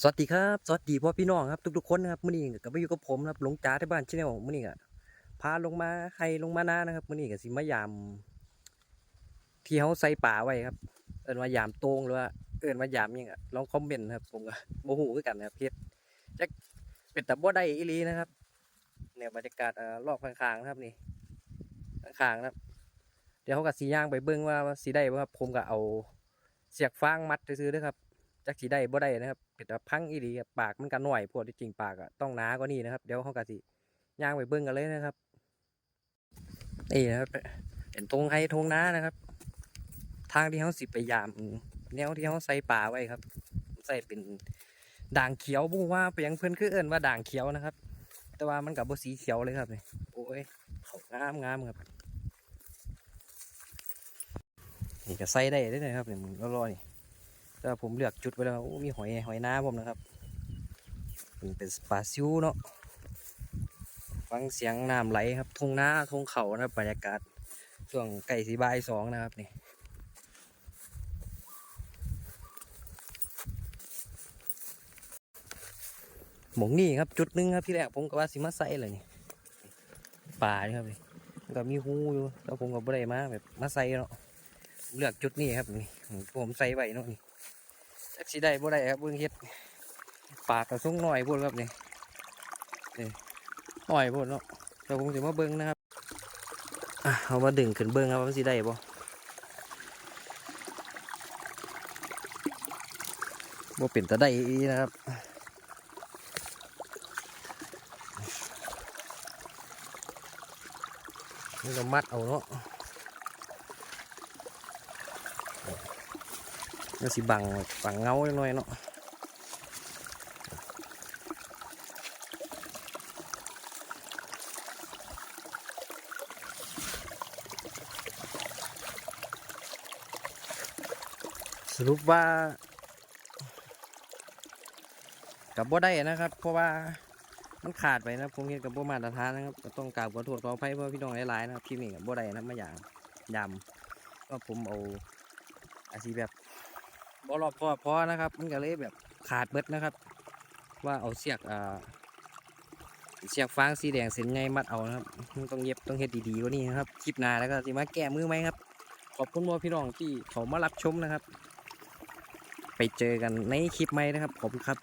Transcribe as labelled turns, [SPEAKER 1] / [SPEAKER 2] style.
[SPEAKER 1] สวัสดีครับสวัสดีพ่อพี่น้องครับทุกๆคนนะครับมื้อนี้ก็มาอยู่กับผมครับหลงจ๋าที่บ้านชาแนลมื้อนี้ก็พาลงมาให้ลงมาหน้านะครับมื้อนี้ก็สิมายาม ที่เฮาใส่ป่าไว้ครับ เอิ้นว่ายามโตงหรือว่าเอิ้นว่ายามยังก็ลองคอมเมนต์นะครับ ผมก็บ่ฮู้คือกันนะครับเฮ็ดจักเป็นตาบ่ได้อีลีนะครับเนี่ยบรรยากาศอ่อรอบข้างๆนะครับนี่ข้างๆนะครับเดี๋ยวเขาก็สิย่างไปเบิ่งว่าสิได้บ่ครับผมก็เอาเสียกฟางมัดซื่อเด้อครับ จักสีได้บ่ได้นะครับเป็นว่าพังอีหลีครับปากมันก็น้อยพวดที่จริงปากอะต้องหนากว่านี้นะครับ เดี๋ยวเขาก็สิย่างไปเบิ่งกันเลยนะครับนี่นะครับเป็นทงไฮทงน้านะครับ ทางที่เขาสิไปยามแนวที่เขาใส่ป่าไว้ครับ ใส่เป็นด่างเขียวบุ้ว่าไปยังเพื่อนคือเอิ้นว่าด่างเขียวนะครับ แต่ว่ามันกับบสีเขียวเลยครับนี่โอ้ยเขางามงามครับนี่ก็ใส่ได้ได้เลยครับเนี่ยมึงรอๆนี่ แต่ว่าผมเลือกจุดไว้แล้วมีหอยหอยน้ำผมนะครับมันเป็นปลาซิวเนาะฟังเสียงน้ำไหลครับทงนาทงเขานะครับบรรยากาศช่วงไก่สีบายสองนะครับนี่หมองนี่ครับจุดหนึงครับที่แรกผมก็ว่าสิมาใส่เลยนี่ป่านี่ครับนี่ก็มีหูอยู่แล้วผมก็บ่ได้มาแบบมาใส่เนาะ เลือกจุดนี้ครับนี่ผมใส่ไว้เนาะนี่จักสิได้บ่ได้ครับเบิ่งเฮ็ดปากกระสุงหน่อยพูดครับนี่นี่หน่อยพูดเนาะเดี๋ยวผมสิมาเบิ่งนะครับอะเอามาดึงขึ้นเบิ่งครับว่าสิได้บ่บ่เป็นตาได้นะครับนี่เรามัดเอาเนาะ มันสิบังบังเงาจักหน่อยเนาะสรุปว่ากับบ่ได้นะครับ เพราะว่ามันขาดไปนะผมเห็นกับบ่มาตรฐานนะครับก็ต้องกราบขอโทษขออภัยเพื่อพี่น้องหลายๆนะครับที่นี่กับบ่ได้นะมาอย่างยำก็ผมเอาอาชีพแบบ บ่รอบคอพอนะครับ มันก็เลยแบบขาดเบิดนะครับ ว่าเอาเสียกอ่าเสียกฟางสีแดงเส้นไงมัดเอานะครับต้องเย็บต้องเฮ็ดดีๆกว่านี้นะครับคลิปหน้าแล้วก็สิมาแก้มือไหมครับ ขอบคุณพ่อพี่น้องที่เขามารับชมนะครับ ไปเจอกันในคลิปใหม่นะครับผมครับ